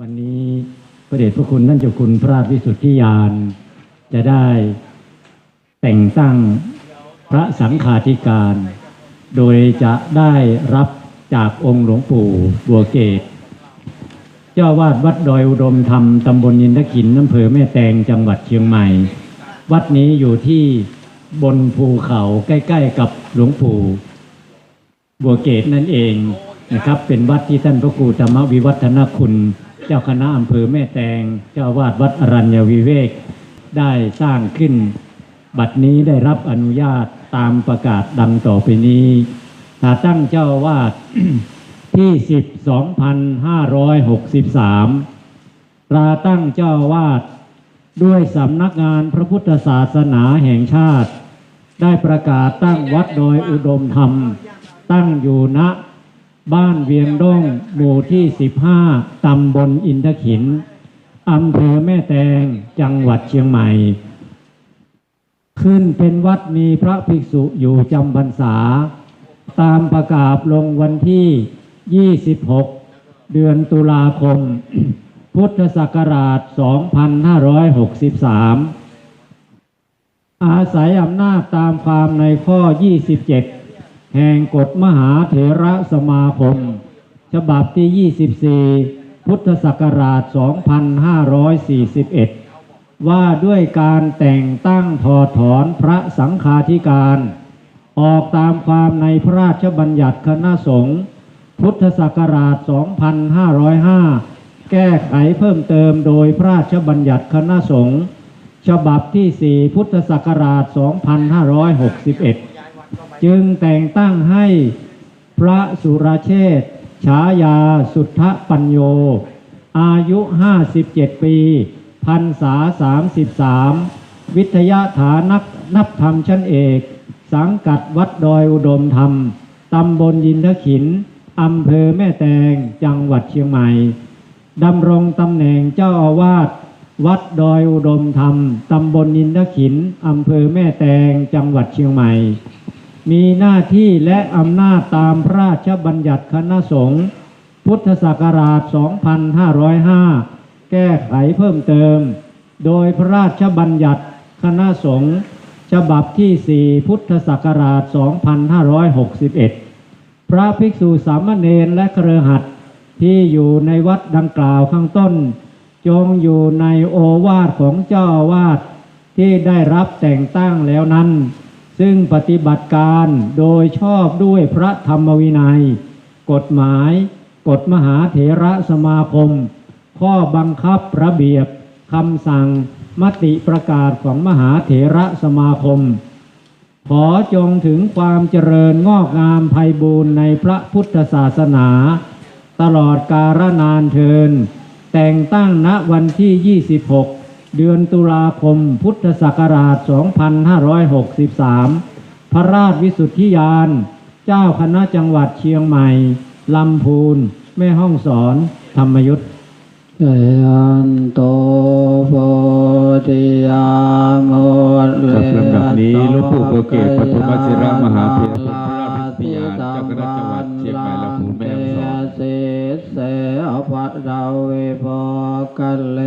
วันนี้พระเดชพระคุณท่านเจ้าคุณพระราชวิสุทธิยาน จะได้แต่งตั้งพระสังฆาธิการ โดยจะได้รับจากองค์หลวงปู่บัวเกต เจ้าวาดวัดดอยอุดมธรรมตำบลยินทขินอำเภอแม่แตงจังหวัดเชียงใหม่ วัดนี้อยู่ที่บนภูเขาใกล้ ๆ กับหลวงปู่บัวเกตนั่นเองนะครับ เป็นวัดที่ท่านพระครูธรรมวิวัฒนคุณ เจ้าคณะอำเภอแม่แตง เจ้าวาดวัดอรัญญวิเวก ได้สร้างขึ้น บัดนี้ได้รับอนุญาตตามประกาศดังต่อไปนี้ถ้าตั้งเจ้าวาดที่12,563ราตั้งเจ้าวาดด้วยสำนักงานพระพุทธศาสนาแห่งชาติ ได้ประกาศตั้งวัดโดยอุดมธรรม ตั้งอยู่ณ บ้านเวียงด้งหมู่ที่ 15 ตำบลอินทขิน อำเภอแม่แตง จังหวัดเชียงใหม่ ขึ้นเป็นวัดมีพระภิกษุอยู่จำพรรษา ตามประกาศลงวันที่ 26 เดือนตุลาคม พุทธศักราช 2563 อาศัยอำนาจตามความในข้อ 27 แห่งกฎมหาเถระสมาคม ฉบับที่ 24 พุทธศักราช 2541 ว่าด้วยการแต่งตั้งถอดถอนพระสังฆาธิการ ออกตามความในพระราชบัญญัติคณะสงฆ์พุทธศักราช 2505 แก้ไขเพิ่มเติมโดยพระราชบัญญัติคณะสงฆ์ฉบับที่ 4 พุทธศักราช 2561 จึงแต่งตั้งให้พระสุรเชษ์ฉายาสุทธปัญโย อายุ 57 ปีพรรษา 33 วิทยาฐานักนับธรรมชั้นเอก สังกัดวัดดอยอุดมธรรม ตำบลยินทขิน อำเภอแม่แตง จังหวัดเชียงใหม่ ดำรงตำแหน่งเจ้าอาวาส วัดดอยอุดมธรรม ตำบลยินทขิน อำเภอแม่แตง จังหวัดเชียงใหม่ มีหน้าที่และอำนาจตามพระราชบัญญัติคณะสงฆ์พุทธศักราช 2505 แก้ไขเพิ่มเติม โดยพระราชบัญญัติคณะสงฆ์ฉบับที่ 4 พุทธศักราช 2561 พระภิกษุสามเณรและเครือขัดที่อยู่ในวัดดังกล่าวข้างต้น จงอยู่ในโอวาทของเจ้าอาวาสที่ได้รับแต่งตั้งแล้วนั้น ซึ่งปฏิบัติการโดยชอบด้วยพระธรรมวินัย กฎหมาย กฎมหาเถระสมาคม ข้อบังคับระเบียบคำสั่งมติประกาศของมหาเถระสมาคม ขอจงถึงความเจริญงอกงามไพบูรณ์ในพระพุทธศาสนา ตลอดกาลนานเทิน แต่งตั้งณวันที่ 26 เดือนตุลาคมพุทธศักราช 2563 พระราชวิสุทธิยาน เจ้าคณะจังหวัดเชียงใหม่ ลำพูน แม่ห้องสอน ธรรมยุทธยยันโตโพธิยามโหเลครับลำดับนี้หลวงปู่โปรเกตปฐมวชิระมหาเถรพระราชวิทยานเจ้าคณะจังหวัดเชียงใหม่ลำพูนแม่ฮ่องสอนเสเสอภะดาเวปกันเล